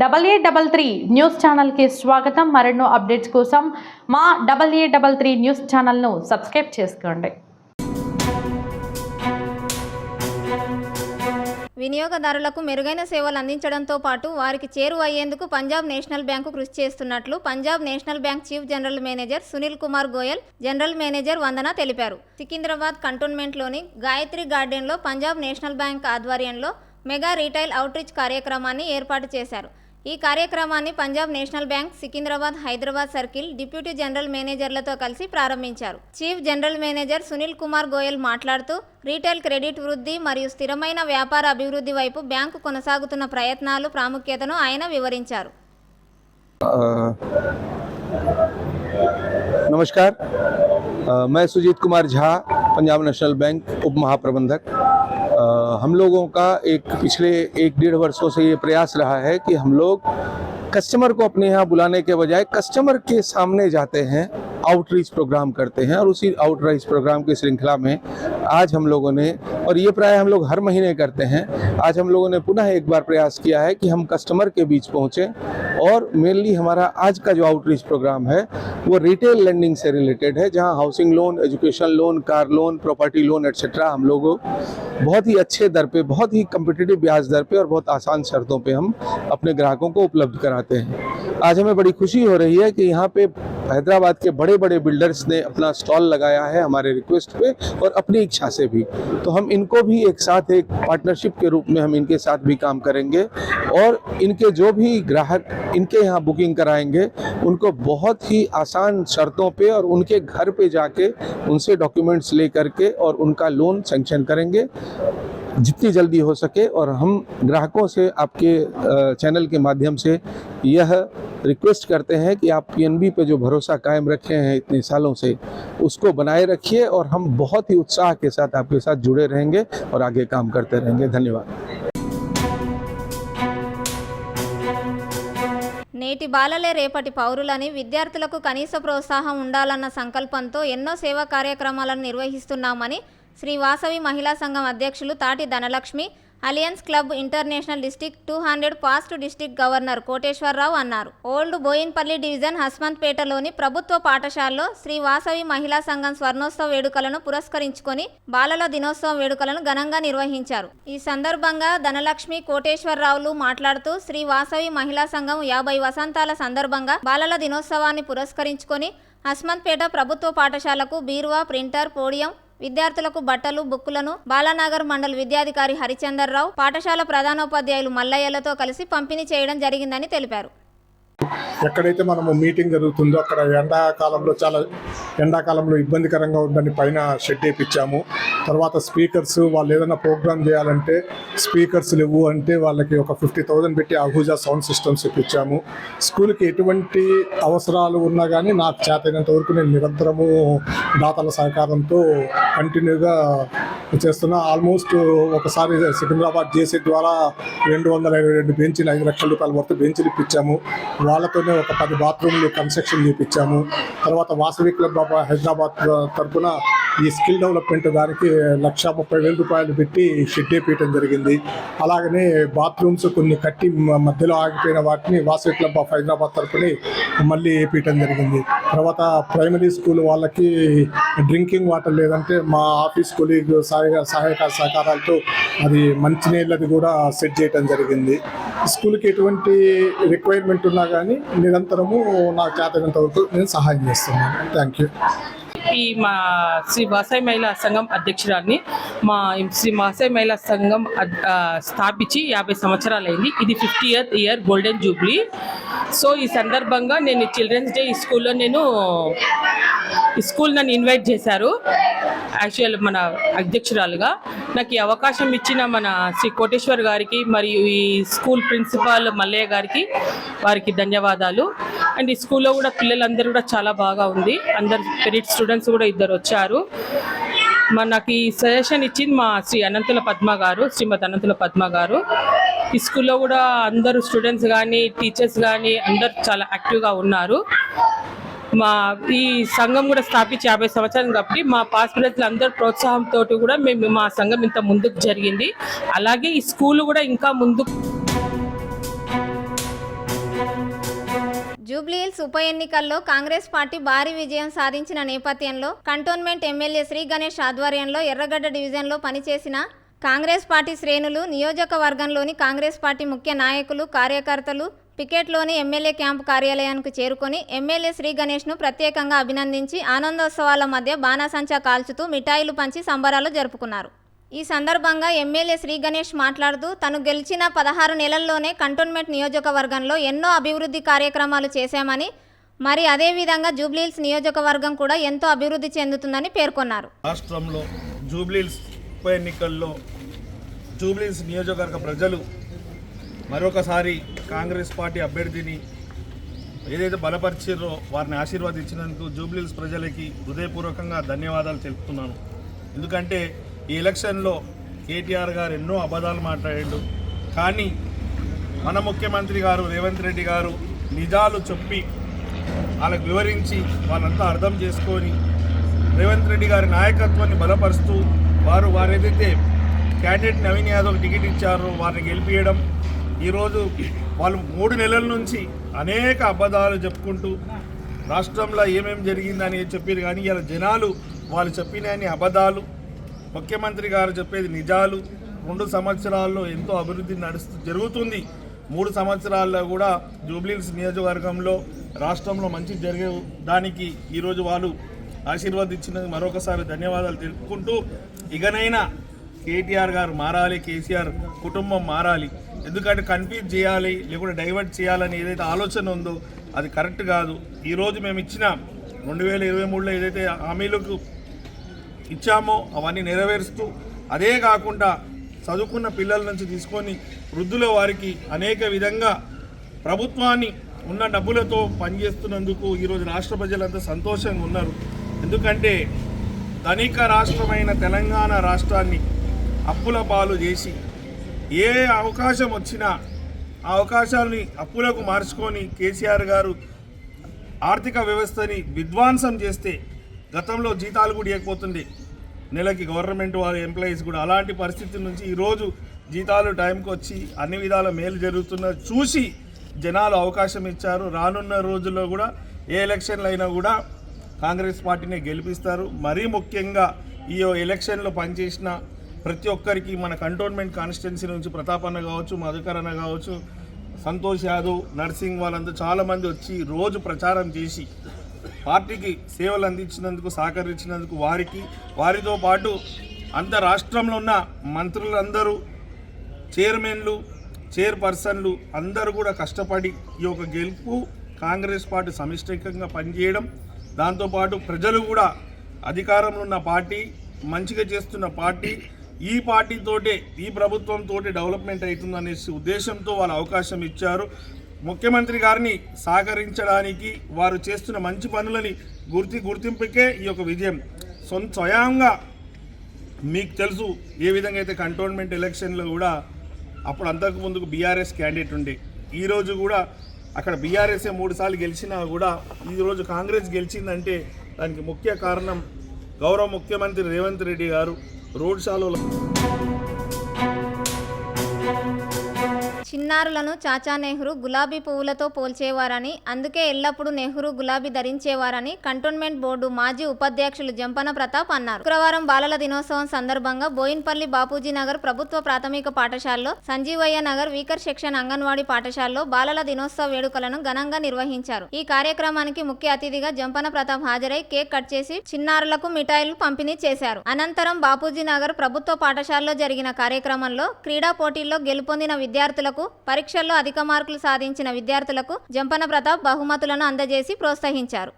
Double A double three news ఛానల్కి స్వాగతం. మరెన్నో అప్డేట్స్ కోసం మా double A double three news ఛానల్ను సబ్స్క్రైబ్ చేసుకోండి. వినియోగదారులకు మెరుగైన సేవలు అందించడంతో పాటు వారికి చేరువయ్యేందుకు పంజాబ్ నేషనల్ బ్యాంకు కృషి చేస్తున్నట్లు Punjab national bank chief general manager Sunil Kumar Goyal general manager Vandana తెలిపారు. సికింద్రాబాద్ కంటోన్మెంట్లోని గాయత్రి గార్డెన్లో పంజాబ్ నేషనల్ బ్యాంక్ ఆధ్వర్యంలో మెగా రీటైల్ అవుట్రీచ్ కార్యక్రమాన్ని ఏర్పాటు చేశారు. ఈ కార్యక్రమాన్ని Punjab National Bank Secunderabad Hyderabad circle deputy general మేనేజర్లతో కలిసి ప్రారంభించారు chief general manager Sunil Kumar Goyal మాట్లాడుతూ రీటైల్ క్రెడిట్ వృద్ధి మరియు స్థిరమైన వ్యాపార అభివృద్ధి వైపు బ్యాంకు కొనసాగుతున్న ప్రయత్నాలు ప్రాముఖ్యతను ఆయన వివరించారు अ, नमस्कार अ, मैं सुजीत कुमार झा पंजाब नेशनल बैंक उप महाप्रबंधक अ, हम लोगों का एक पिछले एक डेढ़ वर्षों से ये प्रयास रहा है कि हम लोग कस्टमर को अपने यहाँ बुलाने के बजाय कस्टमर के सामने जाते हैं। आउटरीच प्रोग्राम करते हैं और उसी आउटरीच प्रोग्राम की श्रृंखला में आज हम लोगों ने, और ये प्राय हम लोग हर महीने करते हैं, आज हम लोगों ने पुनः एक बार प्रयास किया है कि हम कस्टमर के बीच पहुँचें और मेनली हमारा आज का जो आउटरीच प्रोग्राम है, वो रिटेल लेंडिंग से रिलेटेड है, जहाँ housing loan education loan car loan property loan etcetera हम लोग बहुत ही अच्छे दर पे, बहुत ही कम्पिटिटिव ब्याज दर पे और बहुत आसान शर्तों पे हम अपने ग्राहकों को उपलब्ध कराते हैं। आज हमें बड़ी खुशी हो रही है कि यहाँ पे हैदराबाद के बड़े बड़े बिल्डर्स ने अपना स्टॉल लगाया है हमारे रिक्वेस्ट पे और अपनी इच्छा से भी। तो हम इनको भी एक साथ एक पार्टनरशिप के रूप में हम इनके साथ भी काम करेंगे और इनके जो भी ग्राहक इनके यहाँ बुकिंग कराएँगे, उनको बहुत ही आसान शर्तों पे और उनके घर पे जाके उनसे डॉक्यूमेंट्स ले करके और उनका लोन सेंक्शन करेंगे। जितनी जल्दी हो सके और हम ग्राहकों से आपके चैनल के माध्यम से यह रिक्वेस्ट करते हैं कि आप पीएनबी पे जो भरोसा कायम रखे हैं इतने सालों से उसको बनाए रखिए और हम बहुत ही उत्साह के साथ आपके साथ जुड़े रहेंगे और आगे काम करते रहेंगे धन्यवाद నేటి బాలలే రేపటి పౌరులని విద్యార్థులకు కనీస ప్రోత్సాహం ఉండాలన్న సంకల్పంతో ఎన్నో సేవా కార్యక్రమాలను నిర్వహిస్తున్నామని శ్రీ వాసవి మహిళా సంఘం అధ్యక్షులు తాటి Dhanalakshmi alliance club international district two hundred past district governor Koteswararao అన్నారు. ఓల్డ్ బోయిన్పల్లి డివిజన్ హస్మంత్పేటలోని ప్రభుత్వ పాఠశాలలో శ్రీ వాసవి మహిళా సంఘం స్వర్ణోత్సవ వేడుకలను పురస్కరించుకొని బాలల దినోత్సవం వేడుకలను ఘనంగా నిర్వహించారు. ఈ సందర్భంగా ధనలక్ష్మి కోటేశ్వరరావులు మాట్లాడుతూ శ్రీ వాసవి మహిళా సంఘం యాభై వసంతాల సందర్భంగా బాలల దినోత్సవాన్ని పురస్కరించుకొని హస్మంత్పేట ప్రభుత్వ పాఠశాలకు బీరువా ప్రింటర్ పోడియం విద్యార్థులకు బట్టలు బుక్కులను బాలానగర్ మండల్ విద్యాధికారి హరిచందర్రావు పాఠశాల ప్రధానోపాధ్యాయులు మల్లయ్యలతో కలిసి పంపిణీ చేయడం జరిగిందని తెలిపారు. ఎక్కడైతే మనము మీటింగ్ జరుగుతుందో అక్కడ ఎండాకాలంలో చాలా ఎండాకాలంలో ఇబ్బందికరంగా ఉందని పైన షెడ్ వేయించాము తర్వాత స్పీకర్స్ వాళ్ళు ఏదైనా ప్రోగ్రామ్ చేయాలంటే స్పీకర్స్ లేవు అంటే వాళ్ళకి ఒక ఫిఫ్టీ థౌజండ్ పెట్టి అహూజా సౌండ్ సిస్టమ్స్ ఇప్పించాము. స్కూల్కి ఎటువంటి అవసరాలు ఉన్నా కానీ నాకు చేతైనంత వరకు నేను నిరంతరము దాతల సహకారంతో కంటిన్యూగా చేస్తున్నా. ఆల్మోస్ట్ ఒకసారి సికింద్రాబాద్ జేసీ ద్వారా రెండు వందల ఇరవై రెండు బెంచీలు ఐదు లక్షల రూపాయల వరకు బెంచ్లు ఇప్పించాము. వాళ్ళతోనే ఒక పది బాత్రూమ్లు కన్స్ట్రక్షన్ చేయించాము తర్వాత వాసవి క్లబ్ ఆఫ్ హైదరాబాద్ తరఫున ఈ స్కిల్ డెవలప్మెంట్ దానికి లక్ష ముప్పై వేల రూపాయలు పెట్టి షెడ్ వేయటం జరిగింది. అలాగనే బాత్రూమ్స్ కొన్ని కట్టి మధ్యలో ఆగిపోయిన వాటిని వాసవి క్లబ్ ఆఫ్ హైదరాబాద్ తరఫుని మళ్ళీ వేయటం జరిగింది. తర్వాత ప్రైమరీ స్కూల్ వాళ్ళకి డ్రింకింగ్ వాటర్ లేదంటే మా ఆఫీస్ కొలీగ్ సహాయ సహాయక సహకారాలతో అది మంచినీళ్ళది కూడా సెట్ చేయటం జరిగింది. స్కూల్కి ఎటువంటి రిక్వైర్మెంట్ ఉన్నా కానీ నిరంతరము నాకు చేతనంత వరకు నేను సహాయం చేస్తున్నాను. Thank you. ఈ మా శ్రీ వాసాయి మహిళా సంఘం అధ్యక్షురాన్ని మా శ్రీ వాసాయి మహిళా సంఘం స్థాపించి యాభై సంవత్సరాలు అయింది ఇది fifty year year golden jubilee. So ఈ సందర్భంగా నేను చిల్డ్రన్స్ డే ఈ స్కూల్లో నేను ఈ స్కూల్ నన్ను ఇన్వైట్ చేశారు. యాక్చువల్ మన అధ్యక్షురాలుగా నాకు ఈ అవకాశం ఇచ్చిన మన శ్రీ కోటేశ్వర్ గారికి మరియు ఈ స్కూల్ ప్రిన్సిపాల్ మల్లయ్య గారికి వారికి ధన్యవాదాలు. అండ్ ఈ స్కూల్లో కూడా పిల్లలందరూ కూడా చాలా బాగా ఉంది. అందరు పెరిడ్ స్టూడెంట్స్ కూడా ఇద్దరు వచ్చారు. మనకి ఈ సజెషన్ ఇచ్చింది మా శ్రీ అనంతుల పద్మ గారు శ్రీమతి అనంతుల పద్మ గారు. ఈ స్కూల్లో కూడా అందరూ స్టూడెంట్స్ కానీ టీచర్స్ కానీ అందరు చాలా యాక్టివ్గా ఉన్నారు. మా ఈ సంఘం కూడా స్థాపించి యాభై సంవత్సరాలు కాబట్టి మా పాస్ ప్రజలు ప్రోత్సాహంతో కూడా మేము మా సంఘం ఇంత ముందుకు జరిగింది. అలాగే ఈ స్కూల్ కూడా ఇంకా ముందుకు జూబ్లీహిల్స్ ఉప ఎన్నికల్లో కాంగ్రెస్ పార్టీ భారీ విజయం సాధించిన నేపథ్యంలో కంటోన్మెంట్ ఎమ్మెల్యే శ్రీ గణేష్ ఆధ్వర్యంలో ఎర్రగడ్డ డివిజన్లో పనిచేసిన కాంగ్రెస్ పార్టీ శ్రేణులు నియోజకవర్గంలోని కాంగ్రెస్ పార్టీ ముఖ్య నాయకులు కార్యకర్తలు పికెట్లోని ఎమ్మెల్యే క్యాంపు కార్యాలయానికి చేరుకొని ఎమ్మెల్యే శ్రీ గణేష్ను ప్రత్యేకంగా అభినందించి ఆనందోత్సవాల మధ్య బాణాసంచా కాల్చుతూ మిఠాయిలు పంచి సంబరాలు జరుపుకున్నారు. ఈ సందర్భంగా ఎమ్మెల్యే శ్రీ గణేష్ మాట్లాడుతూ తను గెలిచిన పదహారు నెలల్లోనే కంటోన్మెంట్ నియోజకవర్గంలో ఎన్నో అభివృద్ధి కార్యక్రమాలు చేశామని మరి అదేవిధంగా జూబ్లీహిల్స్ నియోజకవర్గం కూడా ఎంతో అభివృద్ధి చెందుతుందని పేర్కొన్నారు. రాష్ట్రంలో జూబ్లీహిల్స్ ఉప ఎన్నికల్లో జూబ్లీహిల్స్ నియోజకవర్గ ప్రజలు మరొకసారి కాంగ్రెస్ పార్టీ అభ్యర్థిని ఏదైతే బలపరిచారో వారిని ఆశీర్వదించినందుకు జూబ్లీల్స్ ప్రజలకి హృదయపూర్వకంగా ధన్యవాదాలు తెలుపుతున్నాను. ఎందుకంటే ఈ ఎలక్షన్లో కేటీఆర్ గారు ఎన్నో అబద్ధాలు మాట్లాడాడు. కానీ మన ముఖ్యమంత్రి గారు రేవంత్ రెడ్డి గారు నిజాలు చెప్పి వాళ్ళకు వివరించి వాళ్ళంతా అర్థం చేసుకొని రేవంత్ రెడ్డి గారి నాయకత్వాన్ని బలపరుస్తూ వారు వారు ఏదైతే క్యాండిడేట్ నవీన్ యాదవ్ టికెట్ ఇచ్చారో వారిని గెలిపించడం ఈరోజు వాళ్ళు మూడు నెలల నుంచి అనేక అబద్ధాలు చెప్పుకుంటూ రాష్ట్రంలో ఏమేమి జరిగిందని చెప్పారు కానీ ఇలా జనాలు వాళ్ళు చెప్పినన్ని అబద్ధాలు ముఖ్యమంత్రి గారు చెప్పేది నిజాలు రెండు సంవత్సరాల్లో ఎంతో అభివృద్ధి నడుస్తూ జరుగుతుంది. మూడు సంవత్సరాల్లో కూడా జూబ్లీహిల్స్ నియోజకవర్గంలో రాష్ట్రంలో మంచి జరిగే దానికి ఈరోజు వాళ్ళు ఆశీర్వదించినందుకు మరొకసారి ధన్యవాదాలు తెలుపుకుంటూ ఇకనైనా కేటీఆర్ గారు మారాలి కేసీఆర్ కుటుంబం మారాలి. ఎందుకంటే కన్ఫ్యూజ్ చేయాలి లేకుంటే డైవర్ట్ చేయాలని ఏదైతే ఆలోచన ఉందో అది కరెక్ట్ కాదు. ఈరోజు మేము ఇచ్చిన రెండు వేల ఇరవై మూడులో ఏదైతే హామీలకు ఇచ్చామో అవన్నీ నెరవేరుస్తూ అదే కాకుండా చదువుకున్న పిల్లల నుంచి తీసుకొని వృద్ధుల వారికి అనేక విధంగా ప్రభుత్వాన్ని ఉన్న డబ్బులతో పనిచేస్తున్నందుకు ఈరోజు రాష్ట్ర ప్రజలంతా సంతోషంగా ఉన్నారు. ఎందుకంటే ధనిక రాష్ట్రమైన తెలంగాణ రాష్ట్రాన్ని అప్పుల పాలు చేసి ఏ అవకాశం వచ్చినా ఆ అవకాశాలని అప్పులకు మార్చుకొని కేసీఆర్ గారు ఆర్థిక వ్యవస్థని విధ్వంసం చేస్తే గతంలో జీతాలు కూడా ఇవ్వకపోతుండే నెలకి గవర్నమెంట్ వారి ఎంప్లాయీస్ కూడా అలాంటి పరిస్థితి నుంచి ఈరోజు జీతాలు టైంకి వచ్చి అన్ని విధాల మేలు జరుగుతున్న చూసి జనాలు అవకాశం ఇచ్చారు. రానున్న రోజుల్లో కూడా ఏ ఎలక్షన్లు అయినా కూడా కాంగ్రెస్ పార్టీని గెలిపిస్తారు. మరీ ముఖ్యంగా ఈ ఎలక్షన్లో పనిచేసిన ప్రతి ఒక్కరికి మన కంటోన్మెంట్ కాన్స్టిట్యున్సీ నుంచి ప్రతాప్ అన్న కావచ్చు మధుకర్ అన్న కావచ్చు సంతోష్ యాదవ్ నర్సింగ్ వాళ్ళంతా చాలామంది వచ్చి రోజు ప్రచారం చేసి పార్టీకి సేవలు అందించినందుకు సహకరించినందుకు వారికి వారితో పాటు అంత రాష్ట్రంలో ఉన్న మంత్రులందరూ చైర్మన్లు చైర్పర్సన్లు అందరూ కూడా కష్టపడి ఈ యొక్క గెలుపు కాంగ్రెస్ పార్టీ సమిష్టికంగా పనిచేయడం దాంతోపాటు ప్రజలు కూడా అధికారంలో ఉన్న పార్టీ మంచిగా చేస్తున్న పార్టీ ఈ పార్టీతోటే ఈ ప్రభుత్వంతో డెవలప్మెంట్ అవుతుందనేసి ఉద్దేశంతో వాళ్ళు అవకాశం ఇచ్చారు. ముఖ్యమంత్రి గారిని సహకరించడానికి వారు చేస్తున్న మంచి పనులని గుర్తి గుర్తింపుకే ఈ యొక్క విజయం. సొంత స్వయంగా మీకు తెలుసు ఏ విధంగా అయితే కంటోన్మెంట్ ఎలక్షన్లో కూడా అప్పుడు అంతకు ముందుకు బీఆర్ఎస్ క్యాండిడేట్ ఉండే. ఈరోజు కూడా అక్కడ బీఆర్ఎస్ఏ మూడు సార్లు గెలిచినా కూడా ఈరోజు కాంగ్రెస్ గెలిచిందంటే దానికి ముఖ్య కారణం గౌరవ ముఖ్యమంత్రి రేవంత్ రెడ్డి గారు. రోడ్ షాలో చిన్నారులను చాచా నెహ్రూ గులాబీ పువ్వులతో పోల్చేవారని అందుకే ఎల్లప్పుడూ నెహ్రూ గులాబీ ధరించేవారని కంటోన్మెంట్ బోర్డు మాజీ ఉపాధ్యక్షులు జంపన ప్రతాప్ అన్నారు. శుక్రవారం బాలల దినోత్సవం సందర్భంగా బోయిన్పల్లి బాపూజీ నగర్ ప్రభుత్వ ప్రాథమిక పాఠశాలలో సంజీవయ్య నగర్ వీకర్ సెక్షన్ అంగన్వాడీ పాఠశాలలో బాలల దినోత్సవ వేడుకలను ఘనంగా నిర్వహించారు. ఈ కార్యక్రమానికి ముఖ్య అతిథిగా జంపన ప్రతాప్ హాజరై కేక్ కట్ చేసి చిన్నారులకు మిఠాయిలు పంపిణీ చేశారు. అనంతరం బాపూజీ నగర్ ప్రభుత్వ పాఠశాలలో జరిగిన కార్యక్రమంలో క్రీడా పోటీల్లో గెలుపొందిన విద్యార్థులకు పరీక్షల్లో అధిక మార్కులు సాధించిన విద్యార్థులకు జంపన ప్రతాప్ బహుమతులను అందజేసి ప్రోత్సహించారు.